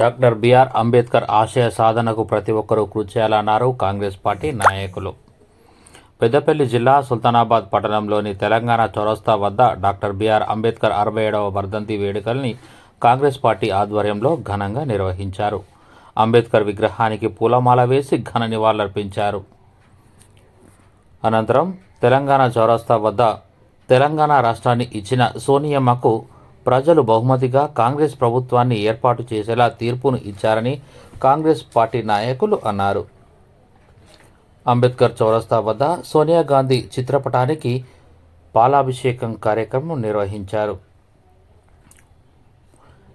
Doctor BR Ambedkar ఆశయ సాధనకు ప్రతి ఒక్కరూ కృషి చేయాలన్నారు కాంగ్రెస్ పార్టీ నాయకులు. పెద్దపల్లి జిల్లా సుల్తానాబాద్ పట్టణంలోని తెలంగాణ చౌరస్తా వద్ద డాక్టర్ బిఆర్ అంబేద్కర్ అరవై ఏడవ వర్ధంతి వేడుకల్ని కాంగ్రెస్ పార్టీ ఆధ్వర్యంలో ఘనంగా నిర్వహించారు. అంబేద్కర్ విగ్రహానికి పూలమాల వేసి ఘన నివాళులర్పించారు. అనంతరం తెలంగాణ చౌరస్తా వద్ద తెలంగాణ రాష్ట్రాన్ని ఇచ్చిన సోనియమ్మకు ప్రజలు బహుమతిగా కాంగ్రెస్ ప్రభుత్వాన్ని ఏర్పాటు చేసేలా తీర్పును ఇచ్చారని కాంగ్రెస్ పార్టీ నాయకులు అన్నారు. అంబేద్కర్ చౌరస్తా వద్ద సోనియా గాంధీ చిత్రపటానికి పాలాభిషేకం కార్యక్రమం నిర్వహించారు.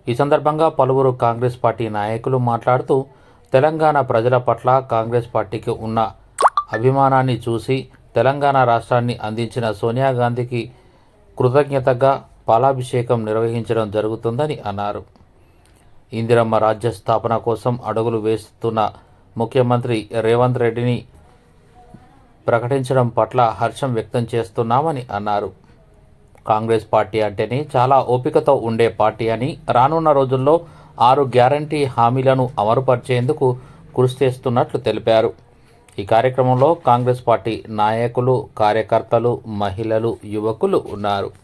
ఈ సందర్భంగా పలువురు కాంగ్రెస్ పార్టీ నాయకులు మాట్లాడుతూ తెలంగాణ ప్రజల పట్ల కాంగ్రెస్ పార్టీకి ఉన్న అభిమానాన్ని చూసి తెలంగాణ రాష్ట్రాన్ని అందించిన సోనియా గాంధీకి కృతజ్ఞతగా పాలాభిషేకం నిర్వహించడం జరుగుతుందని అన్నారు. ఇందిరమ్మ రాజ్య స్థాపన కోసం అడుగులు వేస్తున్న ముఖ్యమంత్రి రేవంత్ రెడ్డిని ప్రకటించడం పట్ల హర్షం వ్యక్తం చేస్తున్నామని అన్నారు. కాంగ్రెస్ పార్టీ అంటేనే చాలా ఓపికతో ఉండే పార్టీ అని రానున్న రోజుల్లో ఆరు గ్యారంటీ హామీలను అమలుపరిచేందుకు కృషి చేస్తున్నట్లు తెలిపారు. ఈ కార్యక్రమంలో కాంగ్రెస్ పార్టీ నాయకులు కార్యకర్తలు మహిళలు యువకులు ఉన్నారు.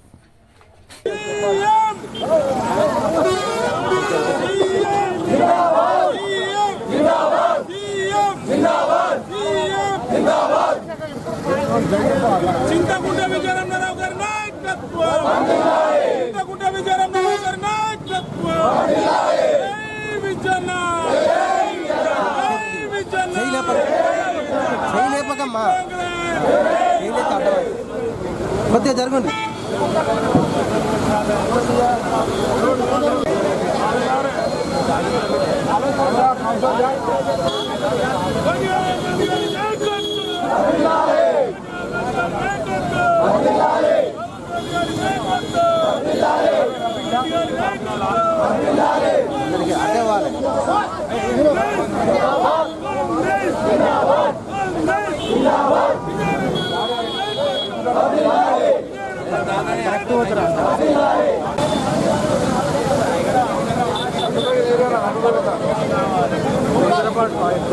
చింతకుంట విజయరావు గారి నాయకత్వం చింతకుంట విజయరావు గారి నాయకత్వం జై చేయలేపకమ్మా చేయలేదు అడ్డమని కొద్దిగా జరగండి అడ్డే హైదరాబాద్ పాయింట్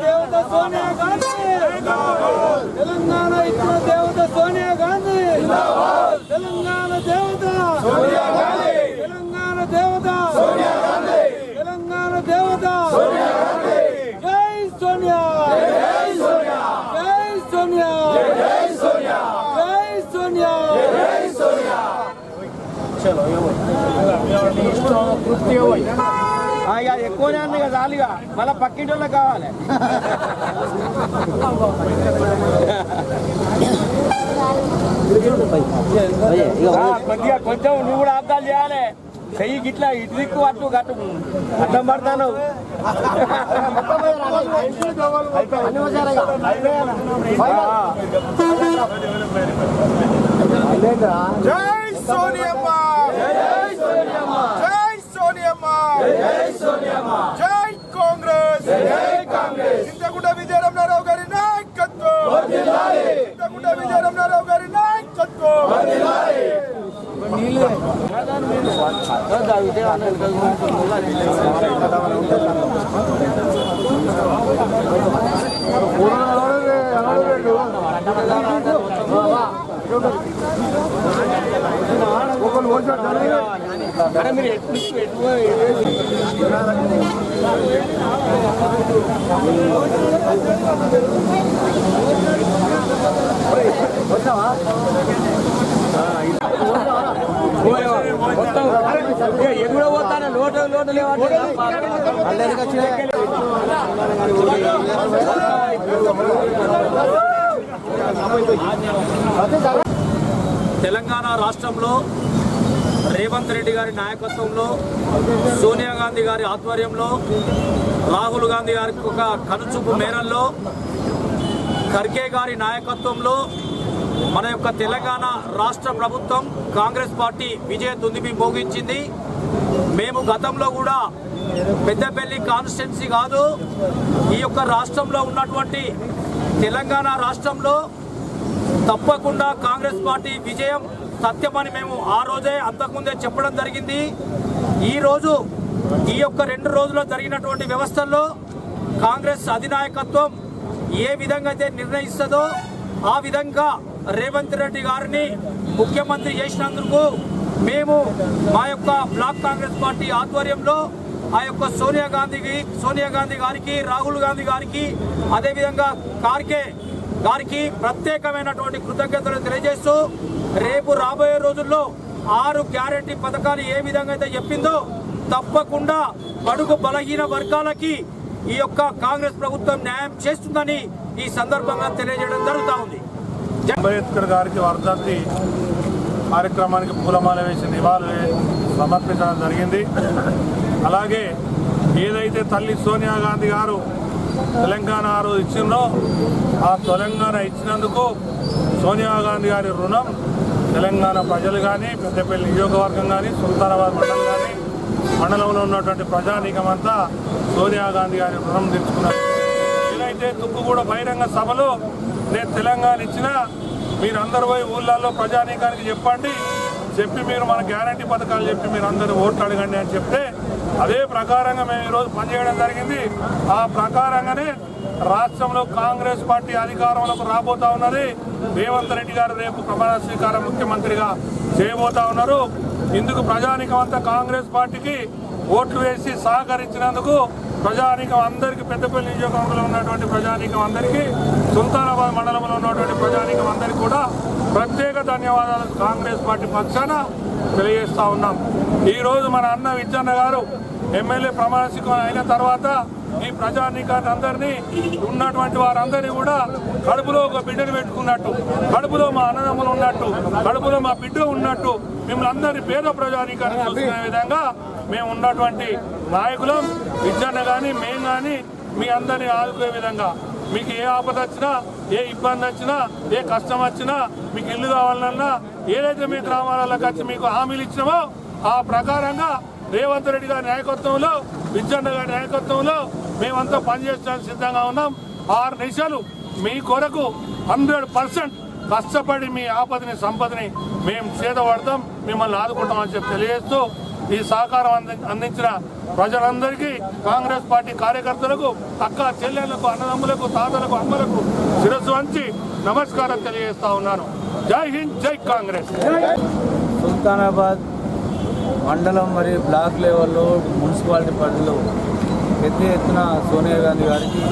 దేవత సోనియా గాంధీ తెలంగాణ ఇచ్చిన దేవత సోనియా గాంధీ తెలంగాణ దేవత సోనియా గాంధీ తెలంగాణ దేవత సోనియా గాంధీ తెలంగాణ దేవత సోనియా గాంధీ జై సోనియా జై సోనియా జై సోనియా జై సోనియా జై సోనియా జై సోనియా ఇక ఎక్కువనే ఉంది కదా చాలుగా మళ్ళీ పక్కింటి వాళ్ళకి కావాలి ఆ, కొద్దిగా కొంచెం నువ్వు కూడా అర్థాలు చేయాలి చెయ్యి గిట్లా ఇటు దిక్కు అటు గట్టు అడ్డం పడతాను జై సోనియమ్మ మీరు ఎట్లు వచ్చావా మొత్తం ఎగుడ పోతాను లోటు లోటు తెలంగాణ రాష్ట్రంలో రేవంత్ రెడ్డి గారి నాయకత్వంలో సోనియా గాంధీ గారి ఆధ్వర్యంలో రాహుల్ గాంధీ గారికి ఒక కనుచూపు మేరల్లో ఖర్గే గారి నాయకత్వంలో మన యొక్క తెలంగాణ రాష్ట్ర ప్రభుత్వం కాంగ్రెస్ పార్టీ విజయ దుందిబి మోగించింది. మేము గతంలో కూడా పెద్దపల్లి కాన్స్టిట్యున్సీ కాదు ఈ యొక్క రాష్ట్రంలో ఉన్నటువంటి తెలంగాణ రాష్ట్రంలో తప్పకుండా కాంగ్రెస్ పార్టీ విజయం సత్యమని మేము ఆ రోజే అంతకుముందే చెప్పడం జరిగింది. ఈరోజు ఈ యొక్క రెండు రోజుల్లో జరిగినటువంటి వ్యవస్థల్లో కాంగ్రెస్ అధినాయకత్వం ఏ విధంగా అయితే నిర్ణయిస్తుందో ఆ విధంగా రేవంత్ రెడ్డి గారిని ముఖ్యమంత్రి చేసినందుకు మేము మా యొక్క బ్లాక్ కాంగ్రెస్ పార్టీ ఆధ్వర్యంలో ఆ యొక్క సోనియా గాంధీకి సోనియా గాంధీ గారికి రాహుల్ గాంధీ గారికి అదేవిధంగా కార్కే గారికి ప్రత్యేకమైనటువంటి కృతజ్ఞతలు తెలియజేస్తూ రేపు రాబోయే రోజుల్లో ఆరు గ్యారెంటీ పథకాలు ఏ విధంగా అయితే చెప్పిందో తప్పకుండా బడుగు బలహీన వర్గాలకి ఈ యొక్క కాంగ్రెస్ ప్రభుత్వం న్యాయం చేస్తుందని ఈ సందర్భంగా తెలియజేయడం జరుగుతూ ఉంది. అంబేద్కర్ గారికి వర్ధంతి కార్యక్రమానికి పూలమాల వేసి నివాళులు సమర్పించడం జరిగింది. అలాగే ఏదైతే తల్లి సోనియా గాంధీ గారు తెలంగాణ ఆ రోజు ఇచ్చిందో ఆ తెలంగాణ ఇచ్చినందుకు సోనియా గాంధీ గారి రుణం తెలంగాణ ప్రజలు కానీ పెద్దపల్లి నియోజకవర్గం కానీ సుల్తానాబాద్ మండలం కానీ మండలంలో ఉన్నటువంటి ప్రజానీకమంతా సోనియా గాంధీ గారి రుణం తెచ్చుకున్నారు ఏదైతే తుక్కుగూడ బహిరంగ సభలో నేను తెలంగాణ ఇచ్చినా మీరందరూ పోయి ఊళ్ళల్లో ప్రజానీకానికి చెప్పండి. చెప్పి మీరు మన గ్యారంటీ పథకాలు చెప్పి మీరు అందరూ ఓట్లు అడగండి అని చెప్తే అదే ప్రకారంగా మేము ఈరోజు పనిచేయడం జరిగింది. ఆ ప్రకారంగానే రాష్ట్రంలో కాంగ్రెస్ పార్టీ అధికారంలోకి రాబోతా ఉన్నది. రేవంత్ రెడ్డి గారు రేపు ప్రమాణ స్వీకారం ముఖ్యమంత్రిగా చేయబోతా ఉన్నారు. ఇందుకు ప్రజానికమంతా కాంగ్రెస్ పార్టీకి ఓట్లు వేసి సహకరించినందుకు ప్రజానీకం అందరికీ పెద్దపల్లి నియోజకవర్గంలో ఉన్నటువంటి ప్రజానీకం అందరికీ సుల్తానాబాద్ మండలంలో ఉన్నటువంటి ప్రజానీకం అందరికీ కూడా ప్రత్యేక ధన్యవాదాలు కాంగ్రెస్ పార్టీ పక్షాన తెలియజేస్తా ఉన్నాం. ఈరోజు మన అన్న విజ్జన్న గారు ఎమ్మెల్యే ప్రమాణ స్వీకారం అయిన తర్వాత ఈ ప్రజానీకాన్ని అందరినీ ఉన్నటువంటి వారందరినీ కూడా కడుపులో ఒక బిడ్డను పెట్టుకున్నట్టు కడుపులో మా అన్నదమ్ములు ఉన్నట్టు కడుపులో మా బిడ్డ ఉన్నట్టు మిమ్మల్ని అందరి పేద ప్రజానీకాన్ని చూసుకునే విధంగా మేము ఉన్నటువంటి నాయకులం విద్యను కానీ మేము కానీ మీ అందరినీ ఆదుకునే విధంగా. మీకు ఏ ఆపద వచ్చినా ఏ ఇబ్బంది వచ్చినా ఏ కష్టం వచ్చినా మీకు ఇల్లు కావాలన్నా ఏదైతే మీ గ్రామాలకు వచ్చి మీకు హామీలు ఇచ్చినామో ఆ ప్రకారంగా రేవంత్ రెడ్డి గారి నాయకత్వంలో విద్యన్న గారి నాయకత్వంలో మేమంతా పనిచేయడానికి సిద్ధంగా ఉన్నాం. ఆరు నిమిషాలు మీ కొరకు హండ్రెడ్ పర్సెంట్ కష్టపడి మీ ఆపదని సంపదని మేము చేదపడతాం మిమ్మల్ని ఆదుకుంటామని చెప్పి తెలియజేస్తూ ఈ సహకారం అంది అందించిన ప్రజలందరికీ కాంగ్రెస్ పార్టీ కార్యకర్తలకు అక్క చెల్లెళ్ళకు అన్నదమ్ములకు తాతలకు అమ్మలకు శిరస్సు వంచి నమస్కారం తెలియజేస్తా ఉన్నాను. జై హింద్ జై కాంగ్రెస్. సుల్తానాబాద్ మండలం మరియు బ్లాక్ లెవెల్లో మున్సిపాలిటీ పరిధిలో పెద్ద ఎత్తున సోనియా గాంధీ గారికి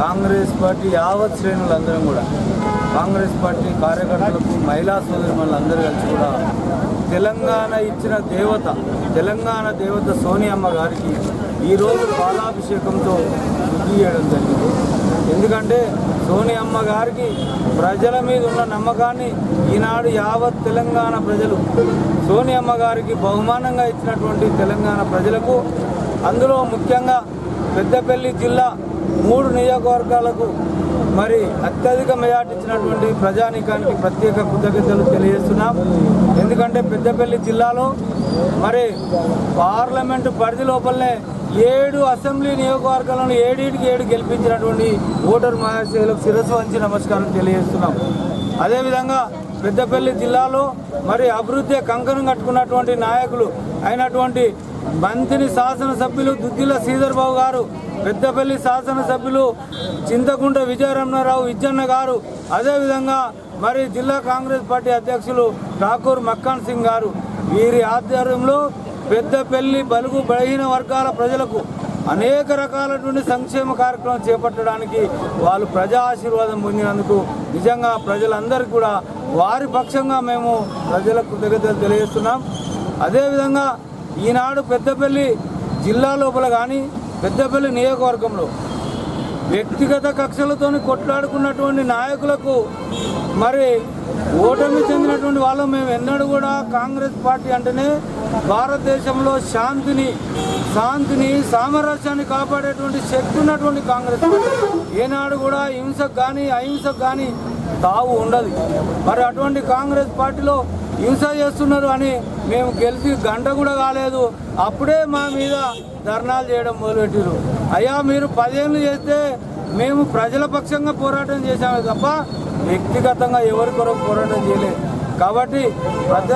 కాంగ్రెస్ పార్టీ యావత్ శ్రేణులందరం కూడా కాంగ్రెస్ పార్టీ కార్యకర్తలకు మహిళా సోదరులందరూ కలిసి కూడా తెలంగాణ ఇచ్చిన దేవత తెలంగాణ దేవత సోనియమ్మ గారికి ఈరోజు పాలాభిషేకంతో శుద్ధి చేయడం జరిగింది. ఎందుకంటే సోనియమ్మ గారికి ప్రజల మీద ఉన్న నమ్మకాన్ని ఈనాడు యావత్ తెలంగాణ ప్రజలు సోనియమ్మ గారికి బహుమానంగా ఇచ్చినటువంటి తెలంగాణ ప్రజలకు అందులో ముఖ్యంగా పెద్దపల్లి జిల్లా మూడు నియోజకవర్గాలకు మరి అత్యధిక మెజార్టీ ఇచ్చినటువంటి ప్రజానీకానికి ప్రత్యేక కృతజ్ఞతలు తెలియజేస్తున్నాం. ఎందుకంటే పెద్దపల్లి జిల్లాలో మరి పార్లమెంటు పరిధి లోపలనే ఏడు అసెంబ్లీ నియోజకవర్గాలను ఏడింటికి ఏడు గెలిపించినటువంటి ఓటర్ మహాశైలకు శిరస్సు వంచి నమస్కారం తెలియజేస్తున్నాం. అదేవిధంగా పెద్దపల్లి జిల్లాలో మరి అభివృద్ధి కంకణం కట్టుకున్నటువంటి నాయకులు అయినటువంటి మంత్రి శాసనసభ్యులు దుద్దిల శ్రీధర్ బాబు గారు పెద్దపల్లి శాసనసభ్యులు చింతకుంట విజయరమణారావు విజ్జన్న గారు అదేవిధంగా మరి జిల్లా కాంగ్రెస్ పార్టీ అధ్యక్షులు ఠాకూర్ మక్కాన్ సింగ్ గారు. వీరి ఆధ్వర్యంలో పెద్దపల్లి బలుగు బలహీన వర్గాల ప్రజలకు అనేక రకాలటువంటి సంక్షేమ కార్యక్రమం చేపట్టడానికి వాళ్ళు ప్రజా ఆశీర్వాదం పొందినందుకు నిజంగా ప్రజలందరికీ కూడా వారి పక్షంగా మేము ప్రజలకు కృతజ్ఞతలు తెలియజేస్తున్నాం. అదేవిధంగా ఈనాడు పెద్దపల్లి జిల్లా లోపల కానీ పెద్దపల్లి నియోజకవర్గంలో వ్యక్తిగత కక్షలతోని కొట్లాడుకున్నటువంటి నాయకులకు మరి ఓటమి చెందినటువంటి వాళ్ళు మేము ఎన్నడూ కూడా కాంగ్రెస్ పార్టీ అంటేనే భారతదేశంలో శాంతిని శాంతిని సామరస్యాన్ని కాపాడేటువంటి శక్తి ఉన్నటువంటి కాంగ్రెస్ పార్టీ. ఏనాడు కూడా హింసకు కానీ అహింసకు కానీ తావు ఉండదు. మరి అటువంటి కాంగ్రెస్ పార్టీలో హింస చేస్తున్నారు అని మేము గెలిచి గంట కూడా కాలేదు. అప్పుడే మా మీద ధర్నాలు చేయడం మొదలుపెట్టారు అయ్యా మీరు పదేళ్ళు చేస్తే మేము ప్రజల పక్షంగా పోరాటం చేశామే తప్ప వ్యక్తిగతంగా ఎవరి కొరకు పోరాటం చేయలేదు. కాబట్టి ప్రజ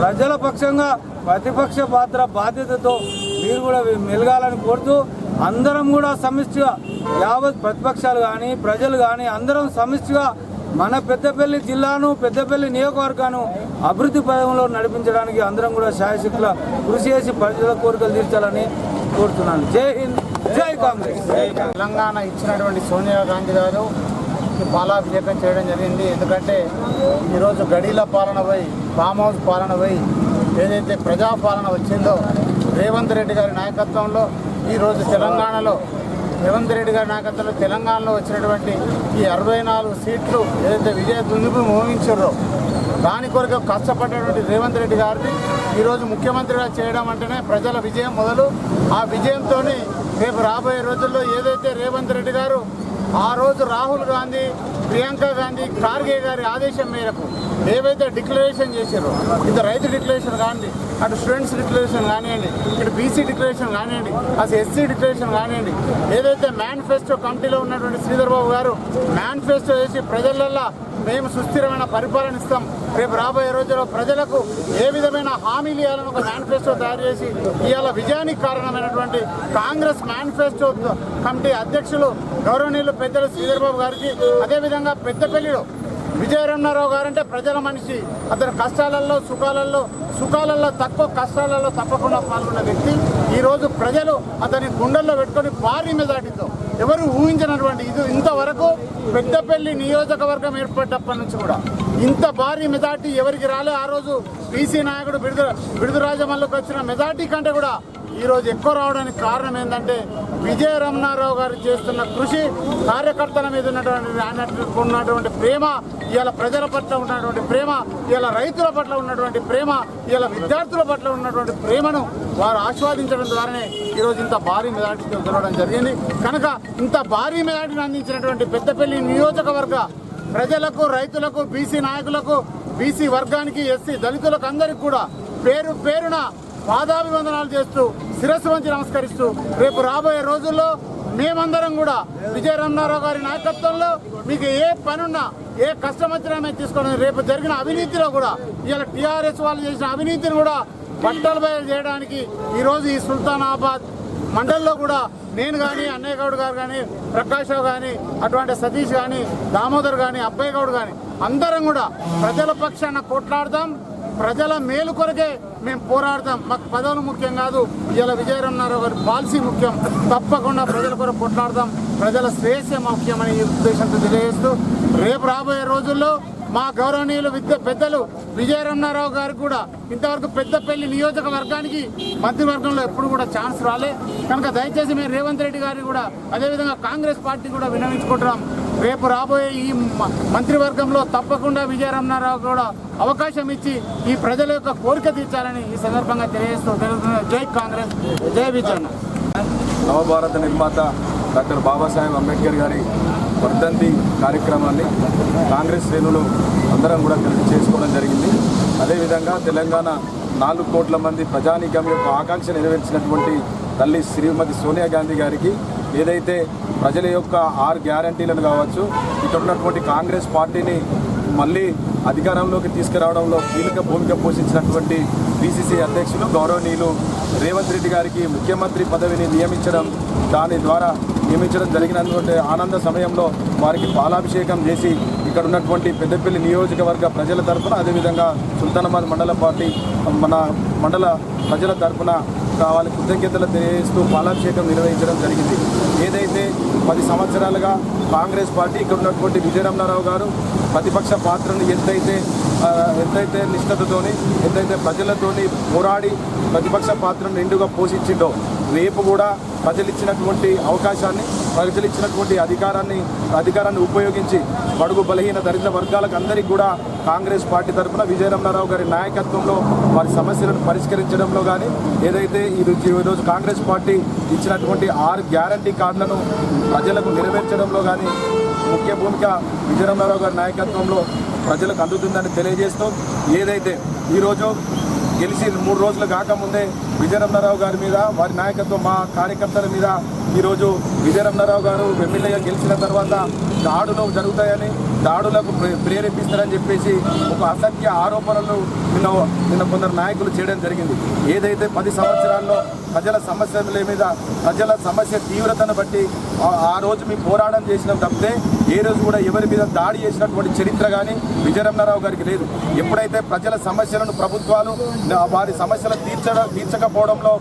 ప్రజల పక్షంగా ప్రతిపక్ష పాత్ర బాధ్యతతో మీరు కూడా మెలగాలని కోరుతూ అందరం కూడా సమిష్టిగా యావత్ ప్రతిపక్షాలు కానీ ప్రజలు కానీ అందరం సమిష్టిగా మన పెద్దపల్లి జిల్లాను పెద్దపల్లి నియోజకవర్గాను అభివృద్ధి పదంలో నడిపించడానికి అందరం కూడా శాయశక్తుల కృషి చేసి ప్రజల కోరికలు తీర్చాలని కోరుతున్నాను. జై హింద్ జై కాంగ్రెస్. తెలంగాణ ఇచ్చినటువంటి సోనియా గాంధీ గారు బాలాభిషేకం చేయడం జరిగింది. ఎందుకంటే ఈరోజు గడీల పాలన పోయి ఫామ్ హౌస్ పాలన పోయి ఏదైతే ప్రజాపాలన వచ్చిందో రేవంత్ రెడ్డి గారి నాయకత్వంలో ఈరోజు తెలంగాణలో రేవంత్ రెడ్డి గారి నాయకత్వంలో తెలంగాణలో వచ్చినటువంటి ఈ అరవై నాలుగు సీట్లు ఏదైతే విజయ దుందుకు మోహించారో దాని కొరకు కష్టపడ్డటువంటి రేవంత్ రెడ్డి గారిని ఈరోజు ముఖ్యమంత్రిగా చేయడం అంటేనే ప్రజల విజయం మొదలు. ఆ విజయంతో రేపు రాబోయే రోజుల్లో ఏదైతే రేవంత్ రెడ్డి గారు ఆ రోజు రాహుల్ గాంధీ ప్రియాంక గాంధీ ఖార్గే గారి ఆదేశం మేరకు ఏవైతే డిక్లరేషన్ చేశారో ఇది రైతు డిక్లరేషన్ కానివ్వండి అటు స్టూడెంట్స్ డిక్లరేషన్ కానివ్వండి ఇటు బీసీ డిక్లరేషన్ కానివ్వండి అసలు ఎస్సీ డిక్లరేషన్ కానివ్వండి ఏదైతే మేనిఫెస్టో కమిటీలో ఉన్నటువంటి శ్రీధర్ బాబు గారు మేనిఫెస్టో చేసి ప్రజలల్లో మేము సుస్థిరమైన పరిపాలన ఇస్తాం. రేపు రాబోయే రోజుల్లో ప్రజలకు ఏ విధమైన హామీలు ఇవ్వాలని ఒక మేనిఫెస్టో తయారు చేసి ఇవాళ విజయానికి కారణమైనటువంటి కాంగ్రెస్ మేనిఫెస్టో కమిటీ అధ్యక్షులు గౌరవనీయులు పెద్దలు శ్రీధర్బాబు గారికి అదేవిధంగా పెద్దపల్లిలో విజయరమణారావు గారంటే ప్రజల మనిషి. అతని కష్టాలలో సుఖాలలో సుఖాలలో తక్కువ కష్టాలలో తప్పకుండా పాల్గొన్న వ్యక్తి. ఈరోజు ప్రజలు అతని గుండెల్లో పెట్టుకొని భారీ మెజార్టీతో ఎవరు ఊహించినటువంటి ఇది ఇంతవరకు పెద్దపల్లి నియోజకవర్గం ఏర్పడ్డప్పటి నుంచి కూడా. ఇంత భారీ మెజార్టీ ఎవరికి రాలే. ఆ రోజు బీసీ నాయకుడు బిడుదు బిడుదురాజమల్లకు వచ్చిన మెజార్టీ కంటే కూడా ఈరోజు ఎక్కువ రావడానికి కారణం ఏంటంటే విజయ రమణారావు గారు చేస్తున్న కృషి కార్యకర్తల మీద ఉన్నటువంటి ఉన్నటువంటి ప్రేమ ఇవాళ ప్రజల పట్ల ఉన్నటువంటి ప్రేమ ఇవాళ రైతుల పట్ల ఉన్నటువంటి ప్రేమ ఇవాళ విద్యార్థుల పట్ల ఉన్నటువంటి ప్రేమను వారు ఆస్వాదించడం ద్వారానే ఈరోజు ఇంత భారీ మెజార్టీతో గెలవడం జరిగింది. కనుక ఇంత భారీ మెజార్టీని అందించినటువంటి పెద్దపల్లి నియోజకవర్గ ప్రజలకు రైతులకు బీసీ నాయకులకు బీసీ వర్గానికి ఎస్సీ దళితులకు అందరికీ కూడా పేరు పేరున పాదాభివందనాలు చేస్తూ శిరస్సు వంచి నమస్కరిస్తూ రేపు రాబోయే రోజుల్లో మేమందరం కూడా విజయ రమణారావు గారి నాయకత్వంలో మీకు ఏ పనున్నా ఏ కష్టం వచ్చినా మేము తీసుకోవడం. రేపు జరిగిన అవినీతిలో కూడా ఇవాళ టీఆర్ఎస్ వాళ్ళు చేసిన అవినీతిని కూడా బట్టలు బయలు చేయడానికి ఈరోజు ఈ సుల్తానాబాద్ మండల్లో కూడా నేను కానీ అన్నయ్య గౌడ్ గారు కానీ ప్రకాష్ రావు కానీ అటువంటి సతీష్ కానీ దామోదర్ కానీ అబ్బాయి గౌడ్ కానీ అందరం కూడా ప్రజల పక్షాన కొట్లాడదాం. ప్రజల మేలు కొరకే మేము పోరాడతాం. మాకు పదవులు ముఖ్యం కాదు. ఇలా విజయరమణారావు గారి పాలసీ ముఖ్యం. తప్పకుండా ప్రజల కొరకు కొట్లాడదాం. ప్రజల శ్రేయస్సే ముఖ్యమని ఈ ఉద్దేశంతో తెలియజేస్తూ రేపు రాబోయే రోజుల్లో మా గౌరవనీయులు విద్య పెద్దలు విజయరమణారావు గారు కూడా ఇంతవరకు పెద్దపల్లి నియోజకవర్గానికి మంత్రివర్గంలో ఎప్పుడు కూడా ఛాన్స్ రాలే. కనుక దయచేసి మేము రేవంత్ రెడ్డి గారిని కూడా అదేవిధంగా కాంగ్రెస్ పార్టీ కూడా విన్నవించుకుంటున్నాం. రేపు రాబోయే ఈ మంత్రివర్గంలో తప్పకుండా విజయరమణారావు కూడా అవకాశం ఇచ్చి ఈ ప్రజల యొక్క కోరిక తీర్చాలని ఈ సందర్భంగా తెలియజేస్తూ జై కాంగ్రెస్ జై విజయన్న నవభారత నిర్మాత డాక్టర్ బాబాసాహెబ్ అంబేద్కర్ గారి వర్ధంతి కార్యక్రమాన్ని కాంగ్రెస్ శ్రేణులు అందరం కూడా కలిసి చేసుకోవడం జరిగింది. అదేవిధంగా తెలంగాణ నాలుగు కోట్ల మంది ప్రజానీకం యొక్క ఆకాంక్ష నెరవేర్చినటువంటి తల్లి శ్రీమతి సోనియా గాంధీ గారికి ఏదైతే ప్రజల యొక్క ఆరు గ్యారంటీలను కావచ్చు ఇక్కడ ఉన్నటువంటి కాంగ్రెస్ పార్టీని మళ్ళీ అధికారంలోకి తీసుకురావడంలో కీలక భూమిక పోషించినటువంటి పిసిసి అధ్యక్షులు గౌరవనీయులు రేవంత్ రెడ్డి గారికి ముఖ్యమంత్రి పదవిని నియమించడం దాని ద్వారా నియమించడం జరిగినటువంటి ఆనంద సమయంలో వారికి పాలాభిషేకం చేసి ఇక్కడ ఉన్నటువంటి పెద్దపల్లి నియోజకవర్గ ప్రజల తరఫున అదేవిధంగా సుల్తానాబాద్ మండల పార్టీ మన మండల ప్రజల తరఫున వాళ్ళ కృతజ్ఞతలు తెలియజేస్తూ పాలాభిషేకం నిర్వహించడం జరిగింది. ఏదైతే పది సంవత్సరాలుగా కాంగ్రెస్ పార్టీ ఇక్కడ ఉన్నటువంటి విజయరమణారావు గారు ప్రతిపక్ష పాత్రను ఎంతైతే ఎంతైతే నిష్ఠతతోని ఎంతైతే ప్రజలతోని పోరాడి ప్రతిపక్ష పాత్రను నిండుగా పోషించిండో రేపు కూడా ప్రజలు ఇచ్చినటువంటి అవకాశాన్ని ప్రజలు ఇచ్చినటువంటి అధికారాన్ని అధికారాన్ని ఉపయోగించి బడుగు బలహీన దరిద్ర వర్గాలకు అందరికీ కూడా కాంగ్రెస్ పార్టీ తరఫున విజయరమణారావు గారి నాయకత్వంలో వారి సమస్యలను పరిష్కరించడంలో కానీ ఏదైతే ఈరోజు కాంగ్రెస్ పార్టీ ఇచ్చినటువంటి ఆరు గ్యారంటీ కార్డులను ప్రజలకు నెరవేర్చడంలో కానీ ముఖ్య భూమిక విజయరమణారావు గారి నాయకత్వంలో ప్రజలకు అందుతుందని తెలియజేస్తూ ఏదైతే ఈరోజు గెలిచి మూడు రోజులు కాకముందే విజయరమణారావు గారి మీద వారి నాయకత్వం మా కార్యకర్తల మీద ఈరోజు విజయరమణారావు గారు ఎమ్మెల్యేగా గెలిచిన తర్వాత దాడులు జరుగుతాయని దాడులకు ప్రే- ప్రేరేపిస్తారని చెప్పేసి ఒక అసత్య ఆరోపణలు నిన్న నిన్న కొందరు నాయకులు చేయడం జరిగింది. ఏదైతే పది సంవత్సరాల్లో ప్రజల సమస్యల మీద ప్రజల సమస్య తీవ్రతను బట్టి ఆ- రోజు మేము పోరాటం చేసినాం తప్పితే ఏ రోజు కూడా ఎవరి మీద దాడి చేసినటువంటి చరిత్ర కానీ విజయరమణారావు గారికి లేదు. ఎప్పుడైతే ప్రజల సమస్యలను ప్రభుత్వాలు వారి సమస్యలు తీర్చడం తీర్చకపోవడంలో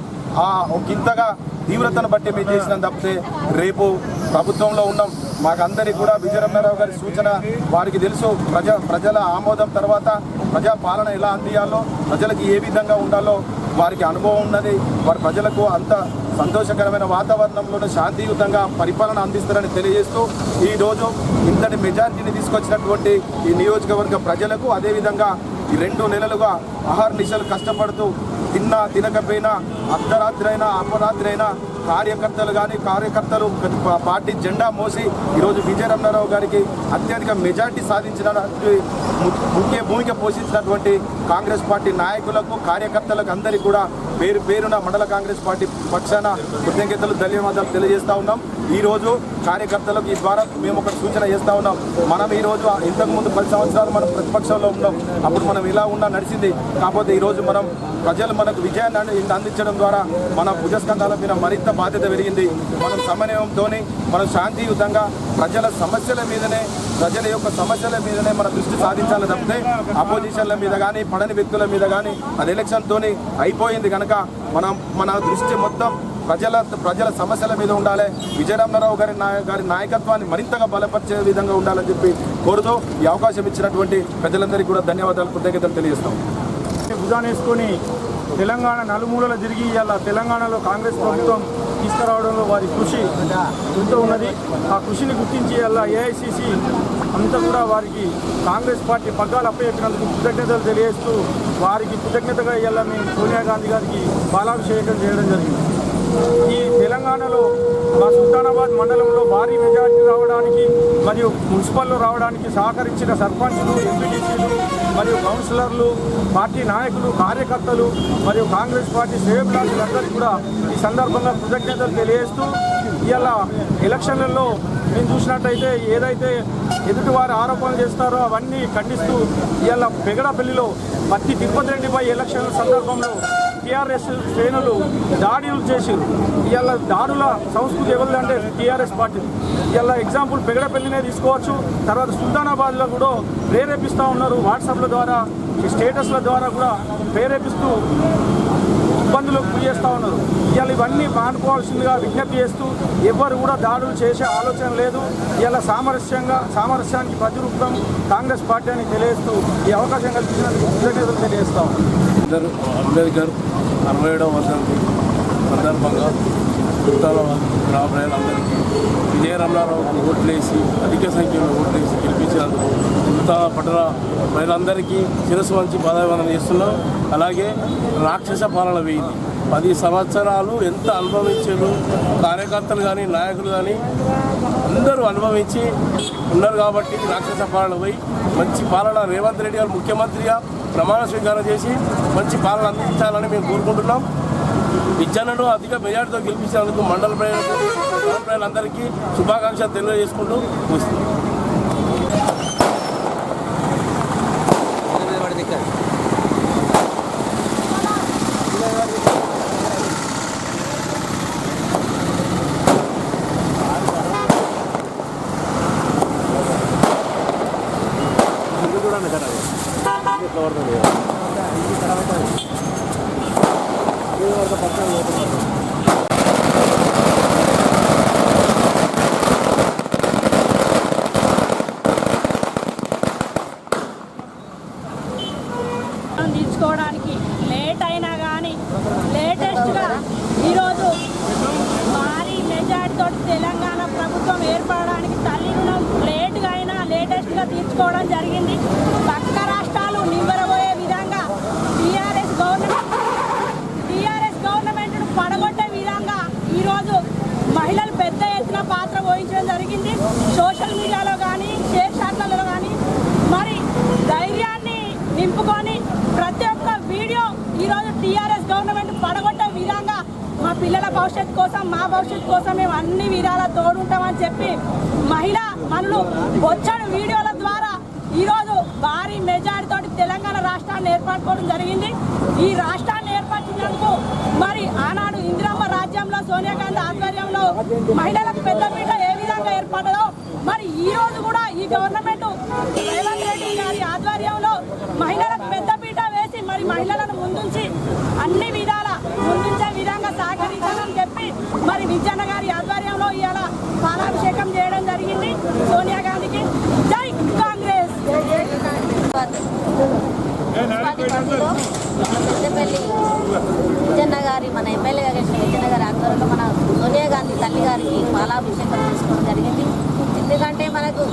ఇంతగా తీవ్రతను బట్టి మేము చేసిన తప్పితే రేపు ప్రభుత్వంలో ఉన్నాం. మాకందరికీ కూడా విజయరమణారావు గారి సూచన వారికి తెలుసు. ప్రజ ప్రజల ఆమోదం తర్వాత ప్రజా పాలన ఎలా అందియాలో ప్రజలకు ఏ విధంగా ఉండాలో వారికి అనుభవం ఉన్నది. వారి ప్రజలకు అంత సంతోషకరమైన వాతావరణంలోనే శాంతియుతంగా పరిపాలన అందిస్తారని తెలియజేస్తూ ఈరోజు ఇంతటి మెజార్టీని తీసుకొచ్చినటువంటి ఈ నియోజకవర్గ ప్రజలకు అదేవిధంగా ఈ రెండు నెలలుగా అహర్నిశలు కష్టపడుతూ తిన్నా తినకపోయినా అర్ధరాత్రి అయినా అపరాత్రి అయినా కార్యకర్తలు కానీ కార్యకర్తలు పార్టీ జెండా మోసి ఈరోజు విజయరమణారావు గారికి అత్యధిక మెజార్టీ సాధించిన ము- ముఖ్య భూమిక పోషించినటువంటి కాంగ్రెస్ పార్టీ నాయకులకు కార్యకర్తలకు అందరికీ కూడా పేరు పేరున మండల కాంగ్రెస్ పార్టీ పక్షాన కృతజ్ఞతలు ధన్యవాదాలు తెలియజేస్తా ఉన్నాం. ఈరోజు కార్యకర్తలకు ఈ ద్వారా మేము ఒక సూచన చేస్తూ ఉన్నాం. మనం ఈ రోజు పది సంవత్సరాలు మనం ప్రతిపక్షంలో ఉన్నాం. అప్పుడు మనం ఇలా ఉన్నా నడిచింది. కాకపోతే ఈరోజు మనం ప్రజలు మనకు విజయాన్ని అందించడం ద్వారా మన భుజస్కంధాల మీద మరింత బాధ్యత పెరిగింది. మనం సమన్వయంతో మనం శాంతియుతంగా ప్రజల సమస్యల మీదనే ప్రజల యొక్క సమస్యల మీదనే మన దృష్టి సాధించాలి తప్పితే అపోజిషన్ల మీద కానీ పడని వ్యక్తుల మీద కానీ అది ఎలక్షన్తో అయిపోయింది కనుక మనం మన దృష్టి మొత్తం ప్రజల ప్రజల సమస్యల మీద ఉండాలి. విజయరామరావు గారి నాయ గారి నాయకత్వాన్ని మరింతగా బలపరిచే విధంగా ఉండాలని చెప్పి కోరుతూ ఈ అవకాశం ఇచ్చినటువంటి ప్రజలందరికీ కూడా ధన్యవాదాలు కృతజ్ఞతలు తెలియజేస్తాం. భుజానేసుకొని వేసుకొని తెలంగాణ నలుమూలలు తిరిగి ఇలా తెలంగాణలో కాంగ్రెస్ ప్రభుత్వం తీసుకురావడంలో వారి కృషి ఎంతో ఉన్నది. ఆ కృషిని గుర్తించి అలా ఏఐసిసి అంతా కూడా వారికి కాంగ్రెస్ పార్టీ పగ్గాలు అప్పచెప్పినందుకు కృతజ్ఞతలు తెలియజేస్తూ వారికి కృతజ్ఞతగా ఇలా మేము సోనియా గాంధీ గారికి బాలాభిషేకం చేయడం జరిగింది. ఈ తెలంగాణలో మా సుల్తానాబాద్ మండలంలో భారీ మెజార్టీ రావడానికి మరియు మున్సిపల్లో రావడానికి సహకరించిన సర్పంచ్లు ఎంపీటీసీలు మరియు కౌన్సిలర్లు పార్టీ నాయకులు కార్యకర్తలు మరియు కాంగ్రెస్ పార్టీ శ్రేయభిలాషులందరికీ కూడా ఈ సందర్భంగా కృతజ్ఞతలు తెలియజేస్తూ ఇవాళ ఎలక్షన్లలో మేము చూసినట్టయితే ఏదైతే ఎదుటివారు ఆరోపణలు చేస్తారో అవన్నీ ఖండిస్తూ ఇవాళ పెగడపల్లిలో పత్తి తిరుపతి రెడ్డిపై ఎలక్షన్ల సందర్భంలో టీఆర్ఎస్ శ్రేణులు దాడులు చేసారు ఇవాళ దాడుల సంస్కృతి ఎవరిది అంటే టీఆర్ఎస్ పార్టీ. ఇవాళ ఎగ్జాంపుల్ పెగడపల్లినే తీసుకోవచ్చు తర్వాత సుల్తానాబాద్లో కూడా ప్రేరేపిస్తూ ఉన్నారు వాట్సాప్ల ద్వారా ఈ స్టేటస్ల ద్వారా కూడా ప్రేరేపిస్తూ ఇబ్బందులకు గురి చేస్తూ ఉన్నారు. ఇవాళ ఇవన్నీ మానుకోవాల్సిందిగా విజ్ఞప్తి చేస్తూ ఎవరు కూడా దాడులు చేసే ఆలోచన లేదు. ఇవాళ సామరస్యంగా సామరస్యానికి ప్రతిరూపం కాంగ్రెస్ పార్టీ అని తెలియజేస్తూ ఈ అవకాశం కల్పించినందుకు కృతజ్ఞతలు తెలియజేస్తాం అందరూ అంబేద్కర్ అరవై ఏడవ వర్షానికి సందర్భంగా చుట్టాల గ్రామ ప్రజలందరికీ విజయ రమణారావుకు ఓట్లేసి అధిక సంఖ్యలో ఓట్లేసి గెలిపించినందుకు చుట్టా పట్టణ ప్రజలందరికీ శిరస్సు వంచి పాదాభివందనం చేస్తున్నాం. అలాగే రాక్షస పాలన వేయింది. పది సంవత్సరాలు ఎంత అనుభవించారు కార్యకర్తలు కానీ నాయకులు కానీ అందరూ అనుభవించి ఉన్నారు కాబట్టి రాక్షస పాలన పోయి మంచి పాలన రేవంత్ రెడ్డి గారు ముఖ్యమంత్రిగా ప్రమాణ స్వీకారం చేసి మంచి పాలన అందించాలని మేము కోరుకుంటున్నాం. విద్యాలను అధిక మెజార్టీతో గెలిపించినందుకు మండల ప్రజలకు గ్రామ ప్రజలందరికీ శుభాకాంక్షలు తెలియజేసుకుంటూ ముగిస్తున్నాం తీర్చుకోవడానికి లేట్ అయినా కానీ లేటెస్ట్గా ఈరోజు భారీ మెజార్టీతో తెలంగాణ ప్రభుత్వం ఏర్పడడానికి తల్లి రుణం లేట్గా అయినా లేటెస్ట్గా తీర్చుకోవడం జరిగింది పక్క రాష్ట్ర పిల్లల భవిష్యత్తు కోసం మా భవిష్యత్తు కోసం మేము అన్ని విధాలా తోడుంటామని చెప్పి మహిళా మనులు వచ్చాడు వీడియోల ద్వారా ఈరోజు భారీ మెజారిటీ తోటి తెలంగాణ రాష్ట్రాన్ని ఏర్పడుకోవడం జరిగింది ఈ రాష్ట్రాన్ని ఏర్పరిచినందుకు మరి ఆనాడు ఇందిరమ్మ రాజ్యంలో సోనియా గాంధీ ఆధ్వర్యంలో మహిళలకు పెద్దపీట ఏ విధంగా ఏర్పడదో మరి ఈ రోజు కూడా ఈ గవర్నమెంట్ రేవంత్ రెడ్డి గారి ఆధ్వర్యంలో మహిళలకు పెద్దపీట వేసి మరి మహిళలను ముందుంచి అన్ని విధాల ముందుంచే విధంగా సహకరించాలని చెప్పి మరి విజయన్న గారి ఆధ్వర్యంలో ఇవాళ పాలాభిషేకం చేయడం జరిగింది. సోనియా గాంధీకి జై కాంగ్రెస్. పెద్దపల్లి విజయన్న గారి మన ఎమ్మెల్యే గారి విజయన్న గారి ఆధ్వర్యంలో మన సోనియా గాంధీ తల్లి గారికి పాలాభిషేకం చేసుకోవడం జరిగింది. ఎందుకంటే మనకు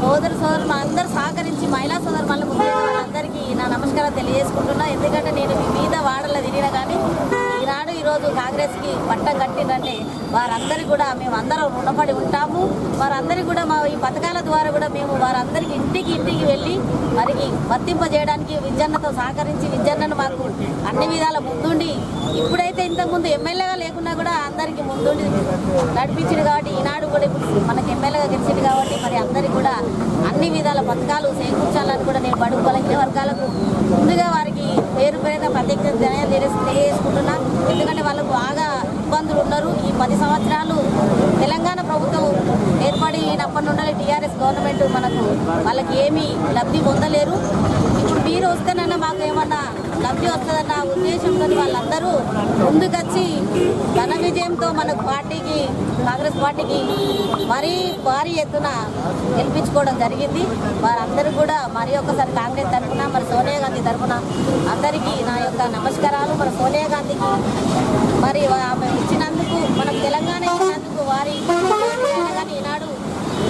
సోదరు సోదరులు అందరూ సహకరించి మహిళా సోదరు మళ్ళీ ముందు వాళ్ళందరికీ నా నమస్కారం తెలియజేసుకుంటున్నా. ఎందుకంటే నేను మీ మీద వాడల తిరిగిన కానీ ఈరోజు కాంగ్రెస్కి పట్టం కట్టిందంటే వారందరికీ కూడా మేము అందరం రుణపడి ఉంటాము. వారందరికీ కూడా మా ఈ పథకాల ద్వారా కూడా మేము వారందరికీ ఇంటికి ఇంటికి వెళ్ళి వారికి వర్తింపజేయడానికి విద్యన్నతో సహకరించి విద్యన్నను మాకు అన్ని విధాల ముందుండి ఇప్పుడైతే ఇంతకుముందు ఎమ్మెల్యేగా లేకున్నా కూడా అందరికీ ముందుండి నడిపించింది కాబట్టి ఈనాడు కూడా ఇప్పుడు మనకి ఎమ్మెల్యేగా గెలిచింది కాబట్టి మరి అందరికీ కూడా అన్ని విధాల పథకాలు చేకూర్చాలని కూడా నేను బడుగు బలహీన వర్గాలకు ముందుగా వారికి పేరు ప్రత్యేక ధన్యవాదాలు తెలియజేసుకుంటున్నా ఎందుకంటే వాళ్ళకు బాగా ఇబ్బందులు ఉన్నారు. ఈ పది సంవత్సరాలు తెలంగాణ ప్రభుత్వం ఏర్పడినప్పటి నుండి టీఆర్ఎస్ గవర్నమెంట్ మనకు వాళ్ళకి ఏమీ లబ్ధి పొందలేరు. ఇప్పుడు మీరు వస్తేనన్నా మాకు ఏమన్నా లబ్ధి వస్తుందన్న ఉద్దేశంతో వాళ్ళందరూ ముందుకొచ్చి ఘన విజయంతో మనకు పార్టీకి కాంగ్రెస్ పార్టీకి మరీ భారీ ఎత్తున గెలిపించుకోవడం జరిగింది. వారందరూ కూడా మరి ఒక్కసారి కాంగ్రెస్ తరఫున మరి సోనియా గాంధీ తరఫున అందరికీ నా యొక్క నమస్కారాలు. మరి సోనియా గాంధీకి మరి ఆమె ఇచ్చినందుకు మనకు తెలంగాణ వారి కానీ ఈనాడు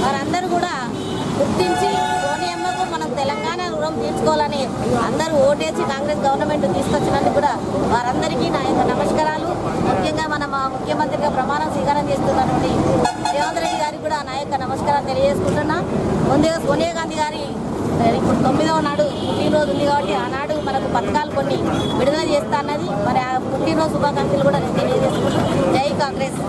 వారందరూ కూడా గుర్తించి సోనియమ్మకు మనం తెలంగాణ రుణం తీర్చుకోవాలని అందరూ ఓటేసి కాంగ్రెస్ గవర్నమెంట్ తీసుకొచ్చినందుకు కూడా వారందరికీ నా యొక్క నమస్కారాలు. ముఖ్యంగా మన మా ముఖ్యమంత్రిగా ప్రమాణం స్వీకారం చేస్తున్నటువంటి రేవంత్ రెడ్డి గారికి కూడా నా యొక్క నమస్కారాలు తెలియజేసుకుంటున్నా. ముందుగా సోనియా గాంధీ గారి ఇప్పుడు తొమ్మిదవ నాడు పుట్టినరోజు ఉంది కాబట్టి ఆనాడు మనకు పథకాలు కొన్ని విడుదల చేస్తా అన్నది. మరి ఆ పుట్టినరోజు శుభాకాంక్షలు కూడా నేను తెలియజేసుకుంటున్నాను జై కాంగ్రెస్.